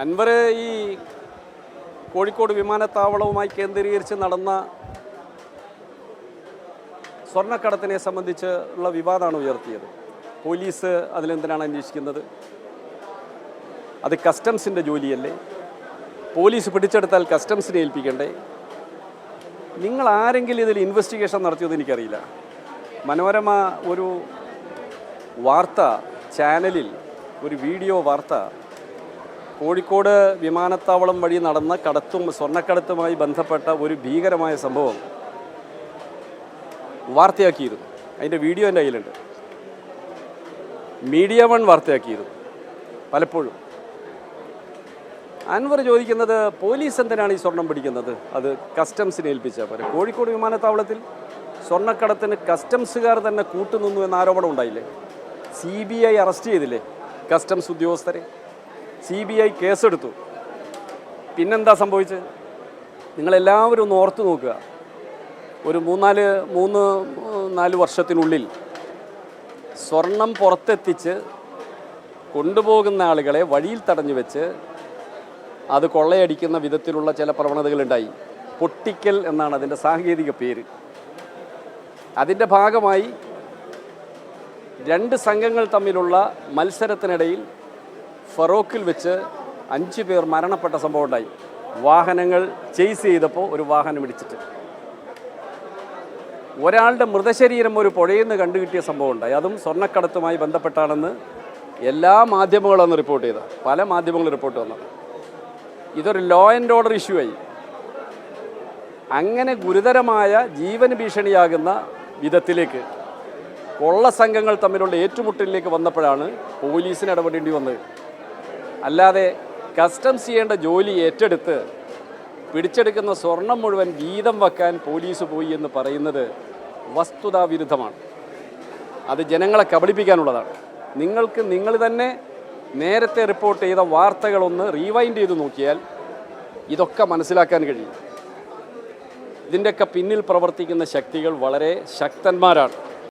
അൻവർ ഈ കോഴിക്കോട് വിമാനത്താവളവുമായി കേന്ദ്രീകരിച്ച് നടന്ന സ്വർണക്കടത്തിനെ സംബന്ധിച്ച് ഉള്ള വിവാദമാണ് ഉയർത്തിയത്. പോലീസ് അതിലെന്തിനാണ് അന്വേഷിക്കുന്നത്? അത് കസ്റ്റംസിന്റെ ജോലിയല്ലേ? പോലീസ് പിടിച്ചെടുത്താൽ കസ്റ്റംസിനെ ഏൽപ്പിക്കണ്ടേ? നിങ്ങൾ ആരെങ്കിലും ഇതിൽ ഇൻവെസ്റ്റിഗേഷൻ നടത്തിയത് എനിക്കറിയില്ല. മനോരമ ഒരു വാർത്ത ചാനലിൽ ഒരു വീഡിയോ വാർത്ത കോഴിക്കോട് വിമാനത്താവളം വഴി നടന്ന കടത്തും സ്വർണക്കടത്തുമായി ബന്ധപ്പെട്ട ഒരു ഭീകരമായ സംഭവം വാർത്തയാക്കിയിരുന്നു. അതിന്റെ വീഡിയോ എന്റെ കയ്യിലുണ്ട്. മീഡിയ വൺ വാർത്തയാക്കിയിരുന്നു. പലപ്പോഴും. അൻവർ ചോദിക്കുന്നത് പോലീസ് എന്തിനാണ് ഈ സ്വർണം പിടിക്കുന്നത്? അത് കസ്റ്റംസിനെ ഏൽപ്പിച്ചാൽ പോരെ. കോഴിക്കോട് വിമാനത്താവളത്തിൽ സ്വർണക്കടത്തിന് കസ്റ്റംസുകാർ തന്നെ കൂട്ടുനിന്നു എന്ന ആരോപണം ഉണ്ടായില്ലേ? സി ബി ഐ അറസ്റ്റ് ചെയ്തില്ലേ കസ്റ്റംസ് ഉദ്യോഗസ്ഥരെ? സി ബി ഐ കേസെടുത്തു. പിന്നെന്താ സംഭവിച്ചത് നിങ്ങളെല്ലാവരും ഒന്ന് ഓർത്തു നോക്കുക. ഒരു മൂന്നാൽ മൂന്ന് നാല് വർഷത്തിനുള്ളിൽ സ്വർണം പുറത്തെത്തിച്ച് കൊണ്ടുപോകുന്ന ആളുകളെ വഴിയിൽ തടഞ്ഞു വെച്ച് അത് കൊള്ളയടിക്കുന്ന വിധത്തിലുള്ള ചില പ്രവണതകളുണ്ടായി. പൊട്ടിക്കൽ എന്നാണ് അതിന്റെ സാങ്കേതിക പേര്. അതിന്റെ ഭാഗമായി രണ്ട് സംഘങ്ങൾ തമ്മിലുള്ള മത്സരത്തിനിടയിൽ ഫറോക്കിൽ വെച്ച് അഞ്ച് പേർ മരണപ്പെട്ട സംഭവം ഉണ്ടായി. വാഹനങ്ങൾ ചെയ്സ് ചെയ്തപ്പോൾ ഒരു വാഹനം ഇടിച്ചിട്ട്. ഒരാളുടെ മൃതശരീരം ഒരു പുഴയിൽ നിന്ന് കണ്ടുകിട്ടിയ സംഭവം ഉണ്ടായി. അതും സ്വർണക്കടത്തുമായി ബന്ധപ്പെട്ടാണെന്ന് എല്ലാ മാധ്യമങ്ങളും റിപ്പോർട്ട് ചെയ്ത. പല മാധ്യമങ്ങളും റിപ്പോർട്ട് വന്നത് ഇതൊരു ലോ ആൻഡ് ഓർഡർ ഇഷ്യൂ ആയി. അങ്ങനെ ഗുരുതരമായ ജീവന് ഭീഷണിയാകുന്ന വിധത്തിലേക്ക് കൊള്ള സംഘങ്ങൾ തമ്മിലുള്ള ഏറ്റുമുട്ടലിലേക്ക് വന്നപ്പോഴാണ് പോലീസിന് ഇടപെടേണ്ടി വന്നത്. അല്ലാതെ കസ്റ്റംസ് ചെയ്യേണ്ട ജോലി ഏറ്റെടുത്ത് പിടിച്ചെടുക്കുന്ന സ്വർണം മുഴുവൻ വീതം വെക്കാൻ പോലീസ് പോയി എന്ന് പറയുന്നത് വസ്തുതാവിരുദ്ധമാണ്. അത് ജനങ്ങളെ കബളിപ്പിക്കാനുള്ളതാണ്. നിങ്ങൾക്ക് നിങ്ങൾ തന്നെ നേരത്തെ റിപ്പോർട്ട് ചെയ്ത വാർത്തകളൊന്ന് റീവൈൻഡ് ചെയ്ത് നോക്കിയാൽ ഇതൊക്കെ മനസ്സിലാക്കാൻ കഴിയും. ഇതിന്റെയൊക്കെ പിന്നിൽ പ്രവർത്തിക്കുന്ന ശക്തികൾ വളരെ ശക്തന്മാരാണ്.